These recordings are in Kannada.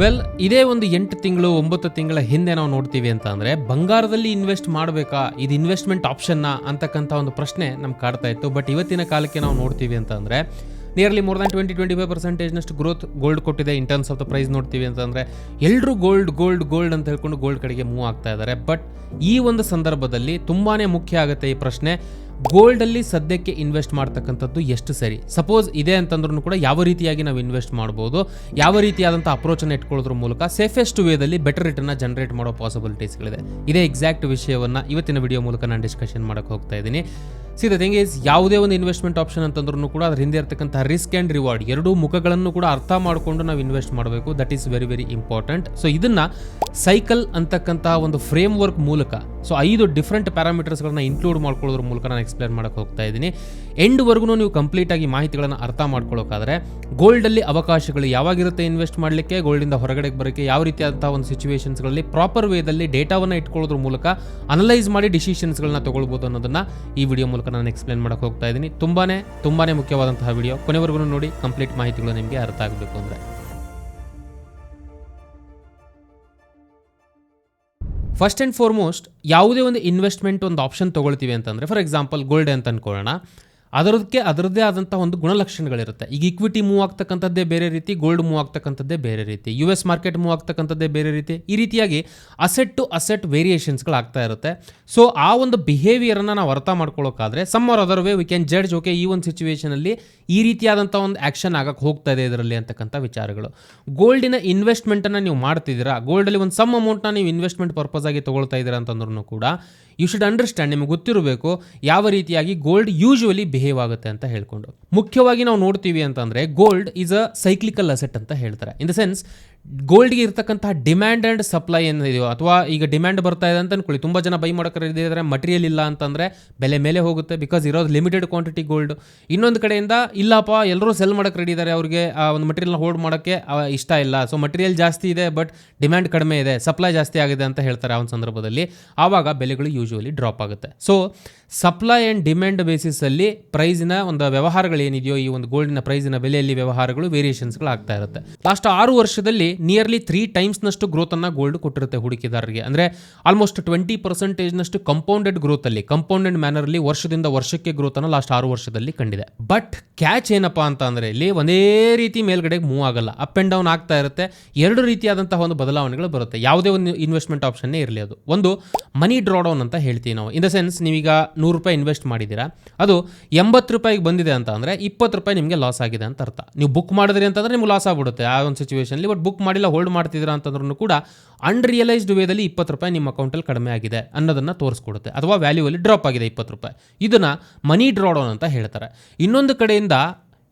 ವೆಲ್ ಇದೇ ಒಂದು ಎಂಟು ತಿಂಗಳು, ಒಂಬತ್ತು ತಿಂಗಳ ಹಿಂದೆ ನಾವು ನೋಡ್ತೀವಿ ಅಂತ ಅಂದರೆ, ಬಂಗಾರದಲ್ಲಿ ಇನ್ವೆಸ್ಟ್ ಮಾಡಬೇಕಾ? ಇದು ಇನ್ವೆಸ್ಟ್ಮೆಂಟ್ ಆಪ್ಷನ್ನ ಅಂತಕ್ಕಂಥ ಒಂದು ಪ್ರಶ್ನೆ ನಮ್ಗೆ ಕಾಡ್ತಾ ಇತ್ತು. ಬಟ್ ಇವತ್ತಿನ ಕಾಲಕ್ಕೆ ನಾವು ನೋಡ್ತೀವಿ ಅಂತ ಅಂದರೆ nearly more than twenty twenty five ಪರ್ಸೆಂಟೇಜ್ನಷ್ಟು growth gold ಕೊಟ್ಟಿದೆ in terms of the price ನೋಡ್ತೀವಿ ಅಂತಂದರೆ ಎಲ್ಲರೂ ಗೋಲ್ಡ್ ಗೋಲ್ಡ್ ಗೋಲ್ಡ್ ಅಂತ ಹೇಳ್ಕೊಂಡು ಗೋಲ್ಡ್ ಕಡೆಗೆ ಮೂವ್ ಆಗ್ತಾ ಇದ್ದಾರೆ. ಬಟ್ ಈ ಒಂದು ಸಂದರ್ಭದಲ್ಲಿ ತುಂಬಾ ಮುಖ್ಯ ಆಗುತ್ತೆ ಈ ಪ್ರಶ್ನೆ. ಗೋಲ್ಡಲ್ಲಿ ಸದ್ಯಕ್ಕೆ ಇನ್ವೆಸ್ಟ್ ಮಾಡ್ತಕ್ಕಂಥದ್ದು ಎಷ್ಟು ಸರಿ? ಸಪೋಸ್ ಇದೆ ಅಂತಂದ್ರೂ ಕೂಡ ಯಾವ ರೀತಿಯಾಗಿ ನಾವು ಇನ್ವೆಸ್ಟ್ ಮಾಡ್ಬೋದು, ಯಾವ ರೀತಿಯಾದಂಥ ಅಪ್ರೋಚನ್ನು ಇಟ್ಕೊಳ್ಳೋದ್ರ ಮೂಲಕ ಸೇಫೆಸ್ಟ್ ವೇದಲ್ಲಿ ಬೆಟರ್ ರಿಟರ್ನ್ ಜನರೇಟ್ ಮಾಡೋ ಪಾಸಿಬಿಲಿಟೀಸ್ಗಳಿದೆ ಇದೇ ಎಕ್ಸಾಕ್ಟ್ ವಿಷಯವನ್ನು ಇವತ್ತಿನ ವಿಡಿಯೋ ಮೂಲಕ ನಾನು ಡಿಸ್ಕಷನ್ ಮಾಡೋಕ್ಕೆ ಹೋಗ್ತಾ ಇದ್ದೀನಿ. ಸಿ ದ ಥಿಂಗ್ ಈಸ್ ಯಾವುದೇ ಒಂದು ಇನ್ವೆಸ್ಟ್ಮೆಂಟ್ ಆಪ್ಷನ್ ಅಂತಂದ್ರೂ ಕೂಡ ಅದ್ರ ಹಿಂದೆ ಇರ್ತಕ್ಕಂಥ ರಿಸ್ಕ್ ಆ್ಯಂಡ್ ರಿವಾರ್ಡ್ ಎರಡೂ ಮುಖಗಳನ್ನು ಕೂಡ ಅರ್ಥ ಮಾಡಿಕೊಂಡು ನಾವು ಇನ್ವೆಸ್ಟ್ ಮಾಡಬೇಕು. That is very very important so ಇದನ್ನು ಸೈಕಲ್ ಅಂತಕ್ಕಂಥ ಒಂದು ಫ್ರೇಮ್ ವರ್ಕ್ ಮೂಲಕ ಸೊ ಐದು ಡಿಫ್ರೆಂಟ್ ಪ್ಯಾರಾಮೀಟರ್ಸ್ಗಳನ್ನ ಇನ್ಕ್ಲೂಡ್ ಮಾಡ್ಕೊಳ್ಳೋದ್ರ ಮೂಲಕ ನಾನು ಎಕ್ಸ್ಪ್ಲೇನ್ ಮಾಡೋಕೆ ಹೋಗ್ತಾ ಇದ್ದೀನಿ. ಎಂಡ್ವರೆಗೂ ನೀವು ಕಂಪ್ಲೀಟ್ ಆಗಿ ಮಾಹಿತಿಗಳನ್ನು ಅರ್ಥ ಮಾಡ್ಕೊಳ್ಳೋಕ್ಕಾದ್ರೆ ಗೋಲ್ಡಲ್ಲಿ ಅವಕಾಶಗಳು ಯಾವಾಗಿರುತ್ತೆ ಇನ್ವೆಸ್ಟ್ ಮಾಡಲಿಕ್ಕೆ ಗೋಲ್ಡಿಂದ ಹೊರಗಡೆ ಬರೋಕ್ಕೆ, ಯಾವ ರೀತಿಯಾದಂಥ ಒಂದು ಸಿಚುವೇಶನ್ಸ್ಗಳಲ್ಲಿ ಪ್ರಾಪರ್ ವೇದಲ್ಲಿ ಡೇಟಾವನ್ನು ಇಟ್ಕೊಳ್ಳೋದ್ರ ಮೂಲಕ ಅನಲೈಸ್ ಮಾಡಿ ಡಿಸಿಷನ್ಸ್ಗಳನ್ನ ತಗೊಳ್ಬೋದು ಅನ್ನೋದನ್ನು ಈ ವಿಡಿಯೋ ಮೂಲಕ ನಾನು ಎಕ್ಸ್ಪ್ಲೇನ್ ಮಾಡೋಕೆ ಹೋಗ್ತಾ ಇದ್ದೀನಿ. ತುಂಬಾನೇ ತುಂಬಾನೇ ಮುಖ್ಯವಾದಂತಹ ವಿಡಿಯೋ ಕೊನೆವರೆಗೂ ನೋಡಿ ಕಂಪ್ಲೀಟ್ ಮಾಹಿತಿಗಳು ನಿಮಗೆ ಅರ್ಥ ಆಗಬೇಕು ಅಂದರೆ. ಫಸ್ಟ್ ಆ್ಯಂಡ್ ಫಾರ್ಮೋಸ್ಟ್ ಯಾವುದೇ ಒಂದು ಇನ್ವೆಸ್ಟ್ಮೆಂಟ್ ಒಂದು ಆಪ್ಷನ್ ತೊಗೊಳ್ತೀವಿ ಅಂತಂದರೆ ಫಾರ್ ಎಕ್ಸಾಂಪಲ್ ಗೋಲ್ಡ್ ಅಂತ ಅನ್ಕೊಳ್ಳೋಣ. ಅದರದಕ್ಕೆ ಅದರದ್ದೇ ಆದಂಥ ಒಂದು ಗುಣಲಕ್ಷಣಗಳಿರುತ್ತೆ. ಈಗ ಇಕ್ವಿಟಿ ಮೂವ್ ಆಗ್ತಕ್ಕಂಥದ್ದೇ ಬೇರೆ ರೀತಿ ಗೋಲ್ಡ್ ಮೂವ್ ಆಗ್ತಕ್ಕಂಥದ್ದೇ ಬೇರೆ ರೀತಿ ಯು ಎಸ್ ಮಾರ್ಕೆಟ್ ಮೂವ್ ಆಗ್ತಕ್ಕಂಥದ್ದೇ ಬೇರೆ ರೀತಿ, ಈ ರೀತಿಯಾಗಿ ಅಸೆಟ್ ಟು ಅಸೆಟ್ ವೇರಿಯೇಷನ್ಸ್ಗಳು ಆಗ್ತಾ ಇರುತ್ತೆ. ಸೊ ಆ ಒಂದು ಬಿಹೇವಿಯರನ್ನು ನಾವು ಅರ್ಥ ಮಾಡ್ಕೊಳ್ಳೋಕ್ಕಾದ್ರೆ some or other way we can judge okay ಈ ಒಂದು ಸಿಚುವೇಷನಲ್ಲಿ ಈ ರೀತಿಯಾದಂಥ ಒಂದು ಆ್ಯಕ್ಷನ್ ಆಗಕ್ಕೆ ಹೋಗ್ತಾ ಇದೆ ಇದರಲ್ಲಿ ಅಂತಕ್ಕಂಥ ವಿಚಾರಗಳು. ಗೋಲ್ಡಿನ ಇನ್ವೆಸ್ಟ್ಮೆಂಟನ್ನು ನೀವು ಮಾಡ್ತಿದ್ದೀರಾ ಗೋಲ್ಡಲ್ಲಿ ಒಂದು ಸಮ್ ಅಮೌಂಟ್ನ ನೀವು ಇನ್ವೆಸ್ಟ್ಮೆಂಟ್ ಪರ್ಪಸ್ ಆಗಿ ತೊಗೊಳ್ತಾ ಇದ್ದೀರಾ ಅಂತಂದ್ರೂ ಕೂಡ ಯು ಶುಡ್ ಅಂಡರ್ಸ್ಟ್ಯಾಂಡ್ ನಿಮಗೆ ಗೊತ್ತಿರಬೇಕು ಯಾವ ರೀತಿಯಾಗಿ ಗೋಲ್ಡ್ ಯೂಶುವಲಿ ಬಿಹೇವ್ ಆಗುತ್ತೆ ಅಂತ ಹೇಳ್ಕೊಂಡು. ಮುಖ್ಯವಾಗಿ ನಾವು ನೋಡ್ತೀವಿ ಅಂತಂದರೆ gold is a cyclical asset ಅಂತ ಹೇಳ್ತಾರೆ. ಇನ್ ದ ಸೆನ್ಸ್ ಗೋಲ್ಡ್ಗೆ ಇರ್ತಕ್ಕಂತಹ ಡಿಮ್ಯಾಂಡ್ ಆ್ಯಂಡ್ ಸಪ್ಲೈ ಏನಿದೆಯೋ ಅಥವಾ ಈಗ ಡಿಮ್ಯಾಂಡ್ ಬರ್ತಾ ಇದೆ ಅಂತ ಅನ್ಕೊಳ್ಳಿ. ತುಂಬ ಜನ ಬೈ ಮಾಡೋಕ್ಕಿದ್ರೆ ಮಟೀರಿಯಲ್ ಇಲ್ಲ ಅಂತಂದರೆ ಬೆಲೆ ಮೇಲೆ ಹೋಗುತ್ತೆ. ಬಿಕಾಸ್ ಇರೋದು ಲಿಮಿಟೆಡ್ ಕ್ವಾಂಟಿಟಿ ಗೋಲ್ಡ್ ಇನ್ನೊಂದು ಕಡೆಯಿಂದ, ಇಲ್ಲಪ್ಪ ಎಲ್ಲರೂ ಸೆಲ್ ಮಾಡೋಕ್ಕೆ ರೆಡಿ ಇದ್ದಾರೆ. ಅವರಿಗೆ, ಆ, ಒಂದು ಮಟೀರಿಯಲ್ನ ಹೋಲ್ಡ್ ಮಾಡೋಕ್ಕೆ ಇಷ್ಟ ಇಲ್ಲ. ಸೊ ಮಟೀರಿಯಲ್ ಜಾಸ್ತಿ ಇದೆ ಬಟ್ ಡಿಮ್ಯಾಂಡ್ ಕಡಿಮೆ ಇದೆ ಸಪ್ಲೈ ಜಾಸ್ತಿ ಆಗಿದೆ ಅಂತ ಹೇಳ್ತಾರೆ ಆ ಒಂದು ಸಂದರ್ಭದಲ್ಲಿ. ಆವಾಗ ಬೆಲೆಗಳು ಯೂಶುವಲಿ ಡ್ರಾಪ್ ಆಗುತ್ತೆ. ಸೊ ಸಪ್ಲೈ ಆ್ಯಂಡ್ ಡಿಮ್ಯಾಂಡ್ ಬೇಸಿಸಲ್ಲಿ ಪ್ರೈಸಿನ ಒಂದು ವ್ಯವಹಾರಗಳು ಏನಿದೆಯೋ ಈ ಒಂದು ಗೋಲ್ಡಿನ ಪ್ರೈಸಿನ ಬೆಲೆಯಲ್ಲಿ ವ್ಯವಹಾರಗಳು ವೇರಿಯೇಷನ್ಸ್ಗಳು ಆಗ್ತಾ ಇರುತ್ತೆ. ಲಾಸ್ಟ್ ಆರು ವರ್ಷದಲ್ಲಿ ನಿಯರ್ಲಿ ತ್ರೀ ಟೈಮ್ಸ್ನಷ್ಟು ಗ್ರೋತನ್ನು ಗೋಲ್ಡ್ ಕೊಟ್ಟಿರುತ್ತೆ ಹೂಡಿಕೆದಾರರಿಗೆ. ಅಂದರೆ ಆಲ್ಮೋಸ್ಟ್ ಟ್ವೆಂಟಿ ಪರ್ಸೆಂಟೇಜ್ನಷ್ಟು ಕಂಪೌಂಡೆಡ್ ಗ್ರೋತಲ್ಲಿ ಕಂಪೌಂಡೆಡ್ ಮ್ಯಾನರಲ್ಲಿ ವರ್ಷದಿಂದ ವರ್ಷಕ್ಕೆ ಗ್ರೋತನ್ನು ಲಾಸ್ಟ್ ಆರು ವರ್ಷದಲ್ಲಿ ಕಂಡಿದೆ. ಬಟ್ ಕ್ಯಾಚ್ ಏನಪ್ಪಾ ಅಂತ ಅಂದರೆ ಇಲ್ಲಿ ಒಂದೇ ರೀತಿ ಮೇಲ್ಗಡೆಗೆ ಮೂವ್ ಆಗಲ್ಲ. ಅಪ್ ಆ್ಯಂಡ್ ಡೌನ್ ಆಗ್ತಾ ಇರುತ್ತೆ. ಎರಡು ರೀತಿಯಾದಂತಹ ಒಂದು ಬದಲಾವಣೆಗಳು ಬರುತ್ತೆ. ಯಾವುದೇ ಒಂದು ಇನ್ವೆಸ್ಟ್ಮೆಂಟ್ ಆಪ್ಷನ್ನೇ ಇರಲಿ ಅದು. ಒಂದು ಮನಿ ಡ್ರಾಡೌನ್ ಅಂತ ಹೇಳ್ತೀವಿ ನಾವು. ಇನ್ ದ ಸೆನ್ಸ್ ನೀವೀಗ ನೂರು ರೂಪಾಯಿ ಇನ್ವೆಸ್ಟ್ ಮಾಡಿದ್ದೀರಾ? ಅದು ಎಂಬತ್ತು ರೂಪಾಯಿಗೆ ಬಂದಿದೆ ಅಂತ ಅಂದರೆ ಇಪ್ಪತ್ತು ರೂಪಾಯಿ ನಿಮಗೆ ಲಾಸ್ ಆಗಿದೆ ಅಂತ ಅರ್ಥ. ನೀವು ಬುಕ್ ಮಾಡಿದ್ರಿ ಅಂತಂದರೆ ನಿಮ್ಗೆ ಲಾಸ್ ಆಗ್ಬಿಡುತ್ತೆ ಆ ಒಂದು ಸಿಚುವೇಷನಲ್ಲಿ ಬಟ್ ಬುಕ್ ಮಾಡಿಲ್ಲ ಹೋಲ್ಡ್ ಮಾಡ್ತಿದ್ದೀರಾ ಅಂತಂದ್ರೂ ಕೂಡ ಅನ್ರಿಯಲೈಸ್ಡ್ ವೇದಲ್ಲಿ ಇಪ್ಪತ್ತು ರೂಪಾಯಿ ನಿಮ್ಮ ಅಕೌಂಟಲ್ಲಿ ಕಡಿಮೆ ಆಗಿದೆ ಅನ್ನೋದನ್ನು ತೋರಿಸ್ಕೊಡುತ್ತೆ. ಅಥವಾ ವ್ಯಾಲ್ಯೂವಲ್ಲಿ ಡ್ರಾಪ್ ಆಗಿದೆ ಇಪ್ಪತ್ತು ರೂಪಾಯಿ. ಇದನ್ನು ಮನಿ ಡ್ರಾಡೋನ್ ಅಂತ ಹೇಳ್ತಾರೆ. ಇನ್ನೊಂದು ಕಡೆಯಿಂದ